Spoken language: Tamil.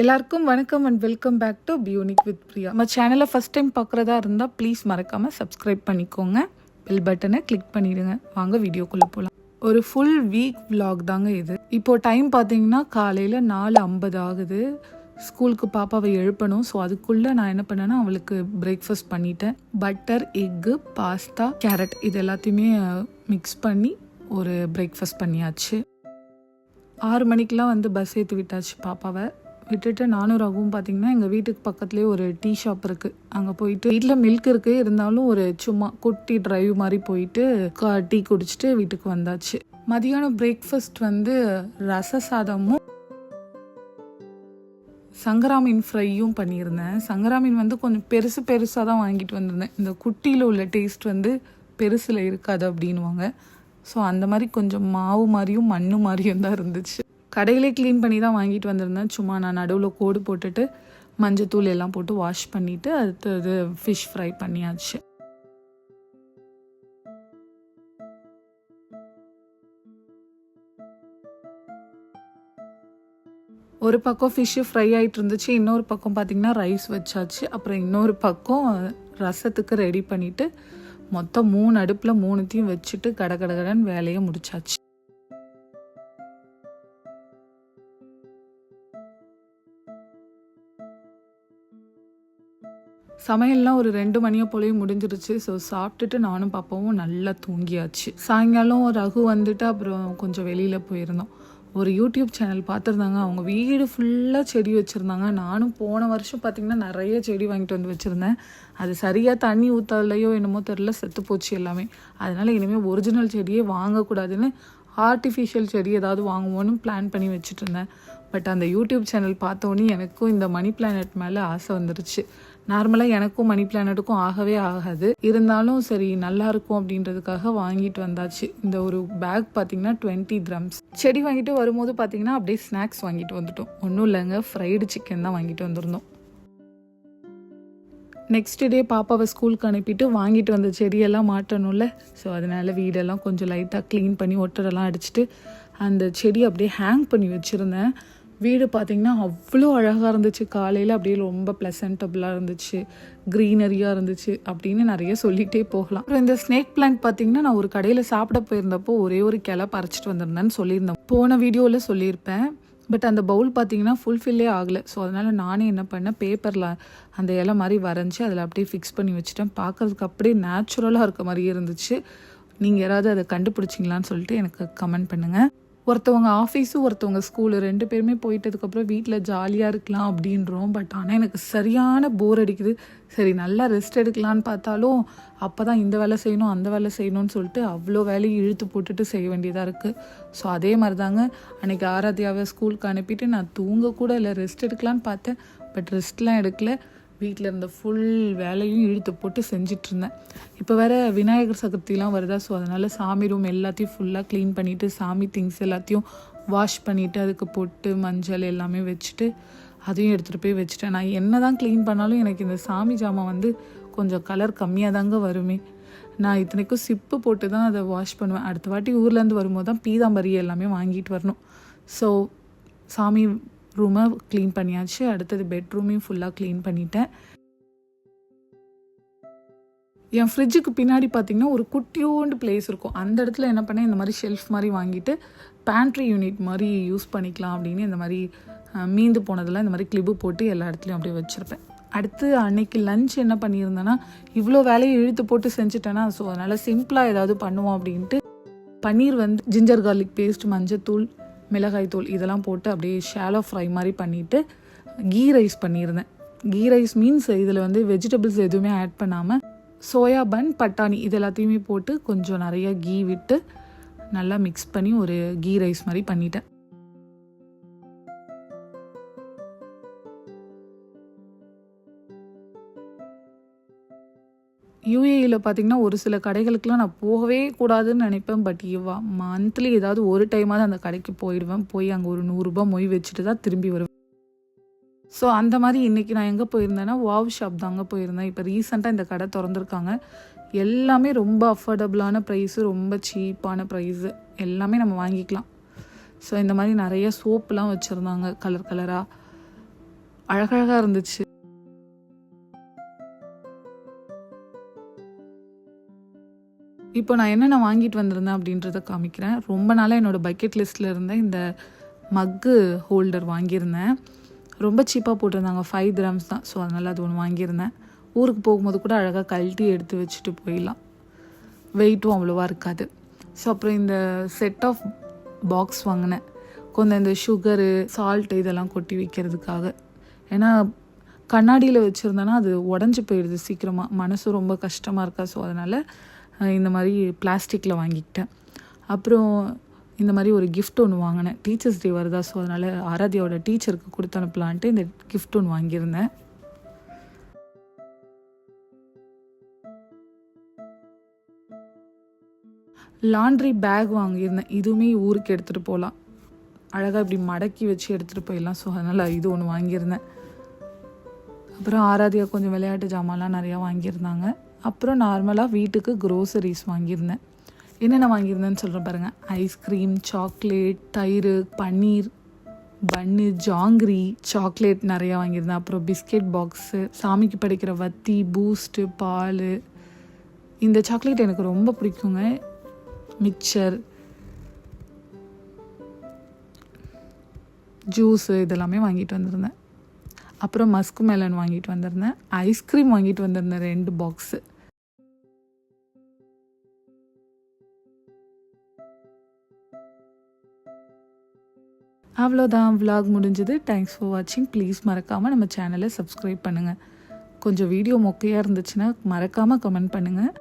எல்லாருக்கும் வணக்கம் and welcome back to Punic with Priya நம்ம சேனலை ஃபஸ்ட் டைம் பார்க்குறதா இருந்தால் ப்ளீஸ் மறக்காமல் சப்ஸ்கிரைப் பண்ணிக்கோங்க. பெல் பட்டனை கிளிக் பண்ணிடுங்க. வாங்க வீடியோக்குள்ளே போகலாம் ஒரு ஃபுல் வீக் விலாக் தாங்க இது. இப்போது டைம் பார்த்தீங்கன்னா காலையில் நாலு ஐம்பது ஆகுது. ஸ்கூலுக்கு பாப்பாவை எழுப்பணும். ஸோ அதுக்குள்ளே நான் என்ன பண்ணேன்னா அவளுக்கு பிரேக்ஃபாஸ்ட் பண்ணிட்டேன். பட்டர் எக்கு பாஸ்தா கேரட் இது எல்லாத்தையுமே மிக்ஸ் பண்ணி ஒரு பிரேக்ஃபாஸ்ட் பண்ணியாச்சு. ஆறு மணிக்கெலாம் வந்து பஸ் ஏற்றி விட்டாச்சு பாப்பாவை. விட்டுட்டு நானும் ரகுவும் பார்த்தீங்கன்னா எங்கள் வீட்டுக்கு பக்கத்துலேயே ஒரு டீ ஷாப் இருக்குது அங்கே போயிட்டு வீட்டில் மில்க் இருக்குது இருந்தாலும் ஒரு சும்மா குட்டி ட்ரைவ் மாதிரி போயிட்டு கா- டீ குடிச்சிட்டு வீட்டுக்கு வந்தாச்சு. மதியானம் பிரேக்ஃபாஸ்ட் வந்து ரச சாதமும் சங்கரா மீன் ஃப்ரையும் பண்ணியிருந்தேன். சங்கரா மீன் வந்து கொஞ்சம் பெருசு பெருசாக தான் வாங்கிட்டு வந்திருந்தேன். இந்த குட்டியில் உள்ள டேஸ்ட் வந்து பெருசில் இருக்காது அப்படின்வாங்க ஸோ அந்த மாதிரி கொஞ்சம் மாவு மாதிரியும் மண்ணு மாதிரியும் தான் இருந்துச்சு. கடையிலே க்ளீன் பண்ணி தான் வாங்கிட்டு வந்திருந்தேன். சும்மா நான் நடுவில் கோடு போட்டுட்டு மஞ்சத்தூள் எல்லாம் போட்டு வாஷ் பண்ணிவிட்டு அடுத்தது ஃபிஷ் ஃப்ரை பண்ணியாச்சு. ஒரு பக்கம் ஃபிஷ்ஷு ஃப்ரை ஆகிட்டு இருந்துச்சு இன்னொரு பக்கம் பார்த்திங்கன்னா ரைஸ் வச்சாச்சு. அப்புறம் இன்னொரு பக்கம் ரசத்துக்கு ரெடி பண்ணிவிட்டு மொத்தம் மூணு அடுப்பில் மூணுத்தையும் வச்சுட்டு கட கட வேலையை முடிச்சாச்சு. சமையல்லாம் ஒரு ரெண்டு மணியோ போலயும் முடிஞ்சிருச்சு. ஸோ சாப்பிட்டுட்டு நானும் பாப்பாவும் நல்லா தூங்கியாச்சு. சாயங்காலம் ரகு வந்துட்டு அப்புறம் கொஞ்சம் வெளியில் போயிருந்தோம். ஒரு யூடியூப் சேனல் பார்த்துருந்தாங்க. அவங்க வீடு ஃபுல்லாக செடி வச்சுருந்தாங்க. நானும் போன வருஷம் பார்த்திங்கன்னா நிறைய செடி வாங்கிட்டு வந்து வச்சுருந்தேன். அது சரியாக தண்ணி ஊற்றலையோ என்னமோ தெரில செத்து போச்சு எல்லாமே. அதனால் இனிமேல் ஒரிஜினல் செடியே வாங்கக்கூடாதுன்னு ஆர்டிஃபிஷியல் செடி ஏதாவது வாங்குவோன்னு பிளான் பண்ணி வச்சுட்டு இருந்தேன். பட் அந்த யூடியூப் சேனல் பார்த்தோன்னே எனக்கும் இந்த மணி பிளானட் மேலே ஆசை வந்துருச்சு. நார்மலாக எனக்கும் மணி பிளானட்டுக்கும் ஆகவே ஆகாது. இருந்தாலும் சரி நல்லா இருக்கும் அப்படின்றதுக்காக வாங்கிட்டு வந்தாச்சு. இந்த ஒரு பேக் பார்த்தீங்கன்னா டுவெண்ட்டி கிராம்ஸ் செடி வாங்கிட்டு வரும்போது பார்த்தீங்கன்னா அப்படியே ஸ்நாக்ஸ் வாங்கிட்டு வந்துட்டோம். ஒன்றும் இல்லைங்க ஃப்ரைடு சிக்கன் தான் வாங்கிட்டு வந்திருந்தோம். நெக்ஸ்ட் டே பாப்பாவை ஸ்கூலுக்கு அனுப்பிட்டு வாங்கிட்டு வந்த செடியெல்லாம் மாட்டணும்ல. ஸோ அதனால வீடெல்லாம் கொஞ்சம் லைட்டாக க்ளீன் பண்ணி ஒட்டரெல்லாம் அடிச்சுட்டு அந்த செடி அப்படியே ஹேங் பண்ணி வச்சுருந்தேன். வீடு பார்த்திங்கன்னா அவ்வளோ அழகாக இருந்துச்சு. காலையில் அப்படியே ரொம்ப ப்ளசன்டபுளாக இருந்துச்சு. க்ரீனரியாக இருந்துச்சு அப்படின்னு நிறைய சொல்லிகிட்டே போகலாம். அப்புறம் இந்த ஸ்னேக் பிளான்ட் பார்த்திங்கன்னா நான் ஒரு கடையில் சாப்பிட போயிருந்தப்போ ஒரே ஒரு கிளை பறிச்சிட்டு வந்திருந்தேன்னு சொல்லியிருந்தேன் போன வீடியோவில் சொல்லியிருப்பேன். பட் அந்த பவுல் பார்த்தீங்கன்னா ஃபுல்ஃபில்லே ஆகலை. ஸோ அதனால் நானே என்ன பண்ணேன் பேப்பரில் அந்த இலை மாதிரி வரைஞ்சி அதில் அப்படியே ஃபிக்ஸ் பண்ணி வச்சுட்டேன். பார்க்கறதுக்கு அப்படியே நேச்சுரலாக இருக்க மாதிரியே இருந்துச்சு. நீங்கள் யாராவது அதை கண்டுபிடிச்சிங்களான்னு சொல்லிட்டு எனக்கு கமெண்ட் பண்ணுங்கள் ஒருத்தவங்க ஆஃபீஸும் ஒருத்தவங்க ஸ்கூலு ரெண்டு பேருமே போயிட்டதுக்கப்புறம் வீட்டில் ஜாலியாக இருக்கலாம் அப்படின்றோம். பட் ஆனால் எனக்கு சரியான போர் அடிக்குது. சரி நல்லா ரெஸ்ட் எடுக்கலான்னு பார்த்தாலும் அப்போ தான் இந்த வேலை செய்யணும் அந்த வேலை செய்யணும்னு சொல்லிட்டு அவ்வளோ வேலையும் இழுத்து போட்டுட்டு செய்ய வேண்டியதாக இருக்குது ஸோ அதே மாதிரி தாங்க அன்றைக்கி ஆராத்தியாவை ஸ்கூலுக்கு அனுப்பிட்டு நான் தூங்க கூட இல்லை ரெஸ்ட் எடுக்கலான்னு பார்த்தேன். பட் ரெஸ்ட்லாம் எடுக்கல. வீட்டில் இருந்த ஃபுல் வேலையும் இழுத்து போட்டு செஞ்சுட்டு இருந்தேன் இப்போ வேற விநாயகர் சதுர்த்திலாம் வருதா ஸோ அதனால் சாமி ரூம் எல்லாத்தையும் ஃபுல்லாக க்ளீன் பண்ணிவிட்டு சாமி திங்ஸ் எல்லாத்தையும் வாஷ் பண்ணிவிட்டு அதுக்கு போட்டு மஞ்சள் எல்லாமே வச்சுட்டு அதையும் எடுத்துகிட்டு போய் வச்சுட்டேன். நான் என்ன தான் க்ளீன் பண்ணாலும் எனக்கு இந்த சாமி ஜாமான் வந்து கொஞ்சம் கலர் கம்மியாக தாங்க வருமே. நான் இத்தனைக்கும் சிப்பு போட்டு தான் அதை வாஷ் பண்ணுவேன். அடுத்த வாட்டி ஊர்லேருந்து வரும்போது தான் பீதாம்பரி எல்லாமே வாங்கிட்டு வரணும். ஸோ சாமி ரூமை க்ளீன் பண்ணியாச்சு. அடுத்தது பெட்ரூமையும் ஃபுல்லாக க்ளீன் பண்ணிட்டேன். என் ஃப்ரிட்ஜுக்கு பின்னாடி பார்த்தீங்கன்னா ஒரு குட்டியோண்டு பிளேஸ் இருக்கும். அந்த இடத்துல என்ன பண்ணேன்? இந்த மாதிரி ஷெல்ஃப் மாதிரி வாங்கிட்டு பேண்ட்ரி யூனிட் மாதிரி யூஸ் பண்ணிக்கலாம் அப்படின்னு இந்த மாதிரி மீந்து போனதெல்லாம் இந்த மாதிரி கிளிப்பு போட்டு எல்லா இடத்துலையும் அப்படியே வச்சுருப்பேன். அடுத்து அன்னைக்கு லஞ்ச் என்ன பண்ணியிருந்தேன்னா இவ்வளோ வேலையை இழுத்து போட்டு செஞ்சுட்டேன்னா ஸோ அதனால் சிம்பிளாக ஏதாவது பண்ணுவோம் அப்படின்ட்டு. பன்னீர் வந்து ஜிஞ்சர் கார்லிக் பேஸ்ட் மஞ்சத்தூள் மிளகாய் தூள் இதெல்லாம் போட்டு அப்படியே ஷாலோ ஃப்ரை மாதிரி பண்ணிவிட்டு கீ ரைஸ் பண்ணியிருந்தேன். கீ ரைஸ் மீன்ஸ் இதில் வந்து வெஜிடபிள்ஸ் எதுவுமே ஆட் பண்ணாமல் சோயா பன் பட்டாணி இது எல்லாத்தையுமே போட்டு கொஞ்சம் நிறைய கீ விட்டு நல்லா மிக்ஸ் பண்ணி ஒரு கீ ரைஸ் மாதிரி பண்ணிட்டேன். யூஏயில் பார்த்திங்கன்னா ஒரு சில கடைகளுக்கெலாம் நான் போகவே கூடாதுன்னு நினைப்பேன். பட் இவா மந்த்லி ஏதாவது ஒரு டைமாவது அந்த கடைக்கு போயிடுவேன். போய் அங்கே ஒரு நூறுரூபா மொய் வச்சுட்டு தான் திரும்பி வருவேன். ஸோ அந்த மாதிரி இன்றைக்கி நான் எங்கே போயிருந்தேன்னா வாவ் ஷாப் தாங்க போயிருந்தேன். இப்போ ரீசெண்டாக இந்த கடை திறந்துருக்காங்க. எல்லாமே ரொம்ப அஃபோர்டபுளான ப்ரைஸு ரொம்ப சீப்பான ப்ரைஸு எல்லாமே நம்ம வாங்கிக்கலாம். ஸோ இந்த மாதிரி நிறைய சோப்புலாம் வச்சுருந்தாங்க கலர் கலராக அழகழகாக இருந்துச்சு. இப்போ நான் என்னென்ன வாங்கிட்டு வந்திருந்தேன் அப்படின்றத காமிக்கிறேன். ரொம்ப நாளாக என்னோடய பக்கெட் லிஸ்ட்டில் இருந்த இந்த மக்கு ஹோல்டர் வாங்கியிருந்தேன். ரொம்ப சீப்பாக போட்டிருந்தாங்க. ஃபைவ் கிராம்ஸ் தான். ஸோ அதனால் அது ஒன்று வாங்கியிருந்தேன். ஊருக்கு போகும்போது கூட அழகாக கழட்டி எடுத்து வச்சுட்டு போயிடலாம். வெயிட்டும் அவ்வளோவா இருக்காது. ஸோ அப்புறம் இந்த செட் ஆஃப் பாக்ஸ் வாங்கினேன். கொஞ்சம் இந்த சுகரு சால்ட் இதெல்லாம் கொட்டி வைக்கிறதுக்காக. ஏன்னா கண்ணாடியில் வச்சுருந்தேன்னா அது உடஞ்சி போயிடுது சீக்கிரமாக மனசு ரொம்ப கஷ்டமாக இருக்கா? ஸோ அதனால் இந்த மாதிரி பிளாஸ்டிக்கில் வாங்கிக்கிட்டேன். அப்புறம் இந்த மாதிரி ஒரு கிஃப்ட் ஒன்று வாங்கினேன். டீச்சர்ஸ் டே வருதா ஸோ அதனால் ஆராதியோட டீச்சருக்கு கொடுத்து அனுப்பலான்ட்டு இந்த கிஃப்ட் ஒன்று வாங்கியிருந்தேன். லாண்ட்ரி பேக் வாங்கியிருந்தேன். இதுவுமே ஊருக்கு எடுத்துகிட்டு போகலாம். அழகாக இப்படி மடக்கி வச்சு எடுத்துகிட்டு போயிடலாம். ஸோ அதனால் இது ஒன்று வாங்கியிருந்தேன். அப்புறம் ஆராதியா கொஞ்சம் விளையாட்டு ஜாமான்லாம் நிறையா வாங்கியிருந்தாங்க. அப்புறம் நார்மலாக வீட்டுக்கு க்ரோசரிஸ் வாங்கியிருந்தேன். என்னென்ன வாங்கியிருந்தேன்னு சொல்கிறேன் பாருங்கள் ஐஸ்கிரீம் சாக்லேட் தயிர் பன்னீர் பன்னு ஜாங்கிரி சாக்லேட் நிறையா வாங்கியிருந்தேன். அப்புறம் பிஸ்கெட் பாக்ஸு சாமிக்கு படைக்கிற வத்தி பூஸ்ட்டு பால். இந்த சாக்லேட் எனக்கு ரொம்ப பிடிக்குங்க. மிக்சர் ஜூஸு இதெல்லாமே வாங்கிட்டு வந்திருந்தேன். அப்புறம் மஸ்கு மெலன் வாங்கிட்டு வந்திருந்தேன். ஐஸ்கிரீம் வாங்கிட்டு வந்திருந்தேன் ரெண்டு பாக்ஸு அவ்வளோதான் விலாக் முடிஞ்சது. தேங்க்ஸ் ஃபார் வாட்சிங் ப்ளீஸ் மறக்காமல் நம்ம சேனலை சப்ஸ்கிரைப் பண்ணுங்கள் கொஞ்சம் வீடியோ மொக்கையாக இருந்துச்சுன்னா மறக்காமல் கமெண்ட் பண்ணுங்கள்